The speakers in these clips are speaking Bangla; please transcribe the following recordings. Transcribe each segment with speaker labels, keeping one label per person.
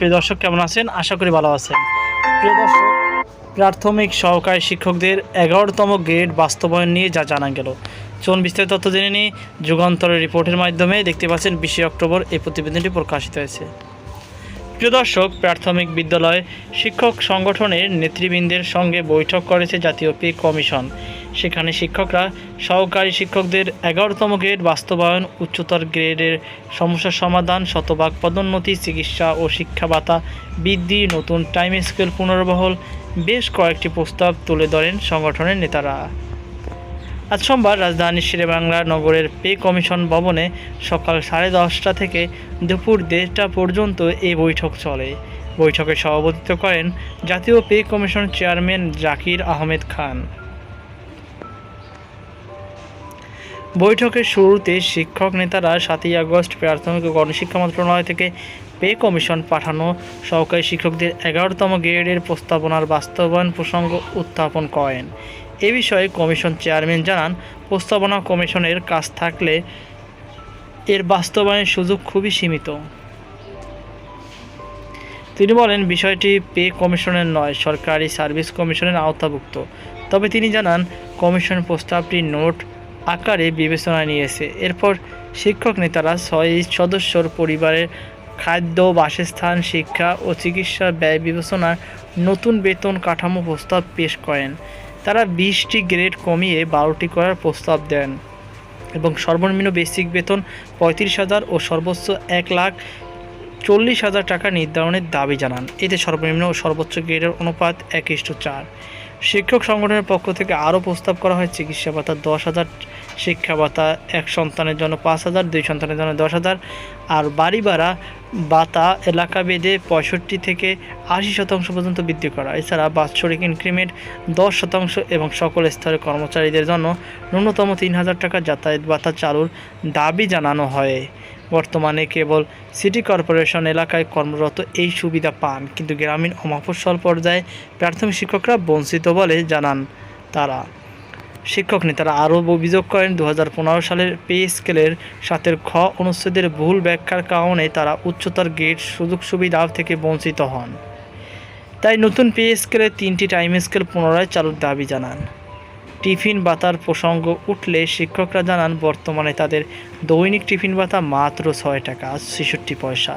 Speaker 1: প্রিয় দর্শক কেমন আছেন আশা করি ভালো আছেন প্রিয় দর্শক প্রাথমিক সহকারী শিক্ষকদের এগারোতম গ্রেড বাস্তবায়ন নিয়ে যা জানা গেল চলুন বিস্তারিত তথ্য জেনে নিই যুগান্তরের রিপোর্টের মাধ্যমে দেখতে পাচ্ছেন বিশে অক্টোবর এই প্রতিবেদনটি প্রকাশিত হয়েছে প্রিয় দর্শক প্রাথমিক বিদ্যালয় শিক্ষক সংগঠনের নেতৃবৃন্দের সঙ্গে বৈঠক করেছে জাতীয় পে কমিশন সেখানে শিক্ষকরা সহকারী শিক্ষকদের এগারোতম গ্রেড বাস্তবায়ন উচ্চতর গ্রেডের সমস্যার সমাধান শতভাগ পদোন্নতি চিকিৎসা ও শিক্ষা ভাতা বৃদ্ধি নতুন টাইম স্কেল পুনর্বহল বেশ কয়েকটি প্রস্তাব তুলে ধরেন সংগঠনের নেতারা আজ সোমবার রাজধানীর শেরেবাংলা নগরের পে কমিশন ভবনে সকাল সাড়ে দশটা থেকে দুপুর দেড়টা পর্যন্ত এই বৈঠক চলে বৈঠকে সভাপতিত্ব করেন জাতীয় pay commission chairman Zakir Ahmed Khan বৈঠকের শুরুতে শিক্ষক নেতারা সাতই আগস্ট প্রাথমিক ও গণশিক্ষা মন্ত্রণালয় থেকে পে কমিশন পাঠানো সহকারী শিক্ষকদের এগারোতম গ্রেডের প্রস্তাবনার বাস্তবায়ন প্রসঙ্গ উত্থাপন করেন এ বিষয়ে কমিশন চেয়ারম্যান জানান প্রস্তাবনা কমিশনের কাজ থাকলে এর বাস্তবায়নের সুযোগ খুবই সীমিত তিনি বলেন বিষয়টি পে কমিশনের নয় সরকারি সার্ভিস কমিশনের আওতাভুক্ত তবে তিনি জানান কমিশন প্রস্তাবটি নোট আকারে বিবেচনায় নিয়েছে এরপর শিক্ষক নেতারা ছয় সদস্যর পরিবারের খাদ্য বাসস্থান শিক্ষা ও চিকিৎসা ব্যয় বিবেচনার নতুন বেতন কাঠামো প্রস্তাব পেশ করেন তারা বিশটি গ্রেড কমিয়ে বারোটি করার প্রস্তাব দেন এবং সর্বনিম্ন বেসিক বেতন পঁয়ত্রিশ হাজার ও সর্বোচ্চ এক লাখ চল্লিশ হাজার টাকা নির্ধারণের দাবি জানান এতে সর্বনিম্ন ও সর্বোচ্চ গ্রেডের অনুপাত এক ইস্টু চার শিক্ষক সংগঠনের পক্ষ থেকে আরও প্রস্তাব করা হয় চিকিৎসা ভাতা দশ হাজার শিক্ষা ভাতা এক সন্তানের জন্য পাঁচ হাজার দুই সন্তানের জন্য দশ হাজার আর বাড়ি ভাড়া ভাতা এলাকা বেদে পঁয়ষট্টি থেকে আশি শতাংশ পর্যন্ত বৃদ্ধি করা এছাড়া বাৎসরিক ইনক্রিমেন্ট দশ শতাংশ এবং সকল স্তরে কর্মচারীদের জন্য ন্যূনতম তিন হাজার টাকা যাতায়াত ভাতা চালুর দাবি জানানো হয় বর্তমানে কেবল সিটি কর্পোরেশন এলাকায় কর্মরত এই সুবিধা পান কিন্তু গ্রামীণ ও মফসল পর্যায়ে প্রাথমিক শিক্ষকরা বঞ্চিত বলে জানান তারা শিক্ষক নেতারা আরও অভিযোগ করেন দু সালের পে স্কেলের সাথে খ অনুচ্ছেদের ভুল ব্যাখ্যার কারণে তারা উচ্চতর গেট সুযোগ সুবিধা থেকে বঞ্চিত হন তাই নতুন পে স্কেলের তিনটি টাইম স্কেল পুনরায় চালুর দাবি জানান টিফিন ভাতার প্রসঙ্গ উঠলে শিক্ষকরা জানান বর্তমানে তাদের দৈনিক টিফিন ভাতা মাত্র ছয় টাকা ছেষট্টি পয়সা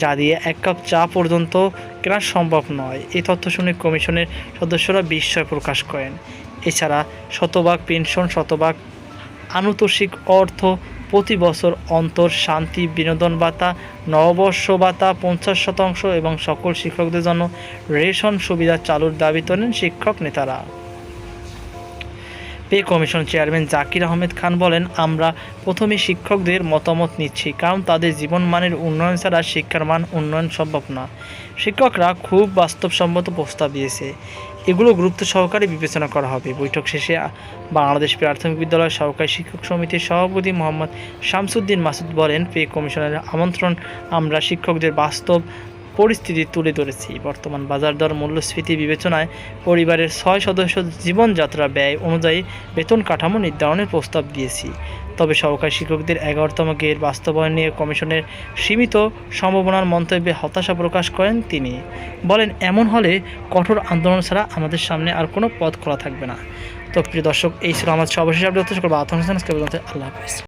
Speaker 1: যা দিয়ে এক কাপ চা পর্যন্ত কেনা সম্ভব নয় এই তথ্য শুনে কমিশনের সদস্যরা বিস্ময় প্রকাশ করেন এছাড়া শতভাগ পেনশন শতভাগ আনুতোষিক অর্থ প্রতি বছর অন্তর শান্তি বিনোদন ভাতা নববর্ষ ভাতা পঞ্চাশ শতাংশ এবং সকল শিক্ষকদের জন্য রেশন সুবিধা চালুর দাবি তোলেন শিক্ষক নেতারা pay commission chairman Zakir Ahmed Khan বলেন আমরা প্রথমে শিক্ষকদের মতামত নিচ্ছি কারণ তাদের জীবনমানের উন্নয়ন ছাড়া শিক্ষার মান উন্নয়ন সম্ভব না শিক্ষকরা খুব বাস্তবসম্মত প্রস্তাব দিয়েছে এগুলো গুরুত্ব সহকারে বিবেচনা করা হবে বৈঠক শেষে বাংলাদেশ প্রাথমিক বিদ্যালয় সহকারী শিক্ষক সমিতির সভাপতি মোহাম্মদ শামসুদ্দিন মাসুদ বলেন পে কমিশনের আমন্ত্রণ আমরা শিক্ষকদের বাস্তব পরিস্থিতি তুলে ধরেছি বর্তমান বাজার দর মূল্যস্ফীতি বিবেচনায় পরিবারের ছয় সদস্য জীবনযাত্রা ব্যয় অনুযায়ী বেতন কাঠামো নির্ধারণের প্রস্তাব দিয়েছি তবে সহকারী শিক্ষকদের এগারোতম গের বাস্তবায়ন নিয়ে কমিশনের সীমিত সম্ভাবনার মন্তব্যে হতাশা প্রকাশ করেন তিনি বলেন এমন হলে কঠোর আন্দোলন ছাড়া আমাদের সামনে আর কোনো পথ খোলা থাকবে না তো প্রিয় দর্শক এই ছিল আমার সর্বশেষ আপনি সকল আল্লাহ হাফিজ